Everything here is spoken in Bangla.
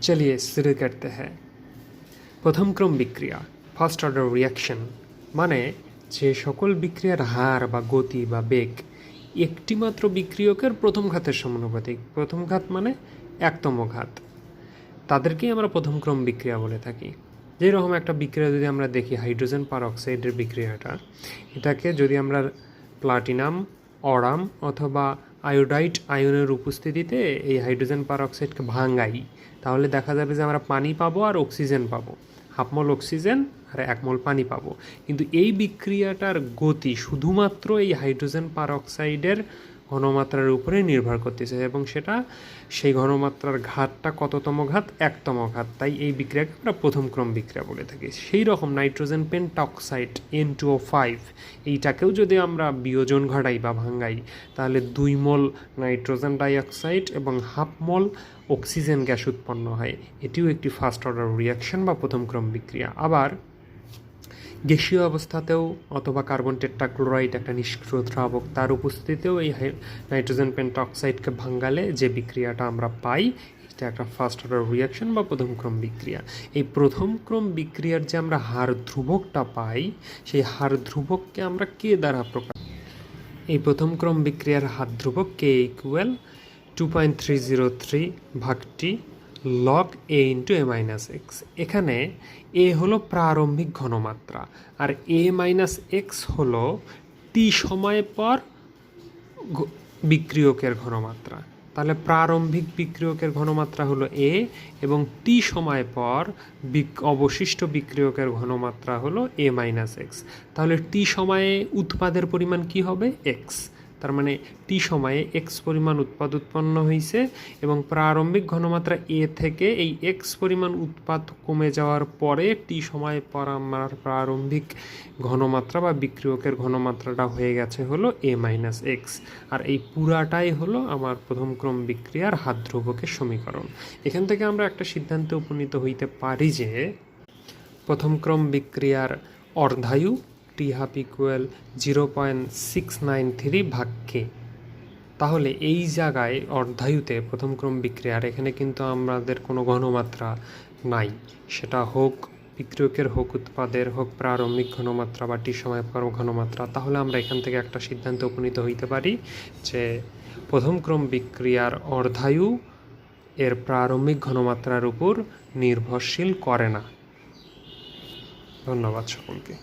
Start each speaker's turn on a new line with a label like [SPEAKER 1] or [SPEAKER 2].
[SPEAKER 1] चलिए शुरू करते हैं প্রথম ক্রম বিক্রিয়া ফার্স্ট অর্ডার রিয়াকশন মানে যে সকল বিক্রিয়ার হার বা গতি বা বেগ একটিমাত্র বিক্রিয়কের প্রথম ঘাতের সমানুপাতিক প্রথম ঘাত মানে একতম ঘাত তাদেরকেই আমরা প্রথম ক্রম বিক্রিয়া বলে থাকি যেরকম একটা বিক্রিয়া যদি আমরা দেখি হাইড্রোজেন পারঅক্সাইডের বিক্রিয়াটা এটাকে যদি আমরা প্লাটিনাম অরাম অথবা আয়োডাইট আয়নের উপস্থিতিতে এই হাইড্রোজেন পারঅক্সাইডকে ভাঙাই তাহলে দেখা যাবে যে আমরা পানি পাবো আর অক্সিজেন পাবো। হাফমল অক্সিজেন আর একমল পানি পাবো। কিন্তু এই বিক্রিয়াটার গতি শুধুমাত্র এই হাইড্রোজেন পারঅক্সাইডের ঘনমাত্রার উপরে নির্ভর করতেছে এবং সেটা সেই ঘনমাত্রার ঘাতটা কততম ঘাত? একতম ঘাত। তাই এই বিক্রিয়াকে আমরা প্রথম ক্রম বিক্রিয়া বলে থাকি। সেই রকম nitrogen pentoxide N two O five এইটাকেও যদি আমরা বিয়োজন ঘটাই বা ভাঙ্গাই তাহলে দুই মল নাইট্রোজেন ডাইঅক্সাইড এবং হাফ মোল অক্সিজেন গ্যাস উৎপন্ন হয়। এটিও একটি ফার্স্ট অর্ডার রিয়াকশন বা প্রথম ক্রম বিক্রিয়া। আবার গ্যাসীয় অবস্থাতেও অথবা কার্বন টেট্রাক্লোরাইড একটা নিষ্ক্রিয় দ্রাবক, তার উপস্থিতিতেও এই নাইট্রোজেন পেন্টঅক্সাইডকে ভাঙ্গালে যে বিক্রিয়াটা আমরা পাই, এটা একটা ফার্স্ট অর্ডার রিয়াকশন বা প্রথম ক্রম বিক্রিয়া। এই প্রথম ক্রম বিক্রিয়ার যে আমরা হার ধ্রুবকটা পাই, সেই হার ধ্রুবককে আমরা কে দ্বারা প্রকাশ এই প্রথম ক্রম বিক্রিয়ার হার ধ্রুবক K equal to point three zero three ভাগটি log a into a minus x এখানে এ হলো প্রারম্ভিক ঘনমাত্রা, আর এ মাইনাস এক্স হলো টি সময় পর বিক্রিয়কের ঘনমাত্রা। তাহলে প্রারম্ভিক বিক্রিয়কের ঘনমাত্রা হলো এ এবং টি সময় পর অবশিষ্ট বিক্রিয়কের ঘনমাত্রা হলো এ মাইনাস এক্স তাহলে টি সময়ে উৎপাদের পরিমাণ কি হবে? এক্স তার মানে টি সময়ে এক্স পরিমাণ উৎপাদ উৎপন্ন হয়েছে এবং প্রারম্ভিক ঘনমাত্রা এ থেকে এই এক্স পরিমাণ উৎপাদ কমে যাওয়ার পরে টি সময় পর আমার প্রারম্ভিক ঘনমাত্রা বা বিক্রিয়কের ঘনমাত্রাটা হয়ে গেছে হলো এ মাইনাস এক্স আর এই পুরাটাই হলো আমার প্রথম ক্রম বিক্রিয়ার হাত ধ্রুবকের সমীকরণ। এখান থেকে আমরা একটা সিদ্ধান্তে উপনীত হইতে পারি যে প্রথম ক্রম বিক্রিয়ার অর্ধায়ু t half equal zero point six nine three ভাগ কে। তাহলে এই জায়গায় অর্ধায়ুতে প্রথম ক্রম বিক্রিয়ার এখানে কিন্তু আমাদের কোনো ঘনমাত্রা নাই। সেটা হোক বিক্রিয়কের, হোক উৎপাদের, হোক প্রারম্ভিক ঘনমাত্রা বা টি সময় ঘনমাত্রা। তাহলে আমরা এখান থেকে একটা সিদ্ধান্তে উপনীত হইতে পারি যে প্রথম ক্রম বিক্রিয়ার অর্ধায়ু এর প্রারম্ভিক ঘনমাত্রার উপর নির্ভরশীল করে না। ধন্যবাদ সকলকে।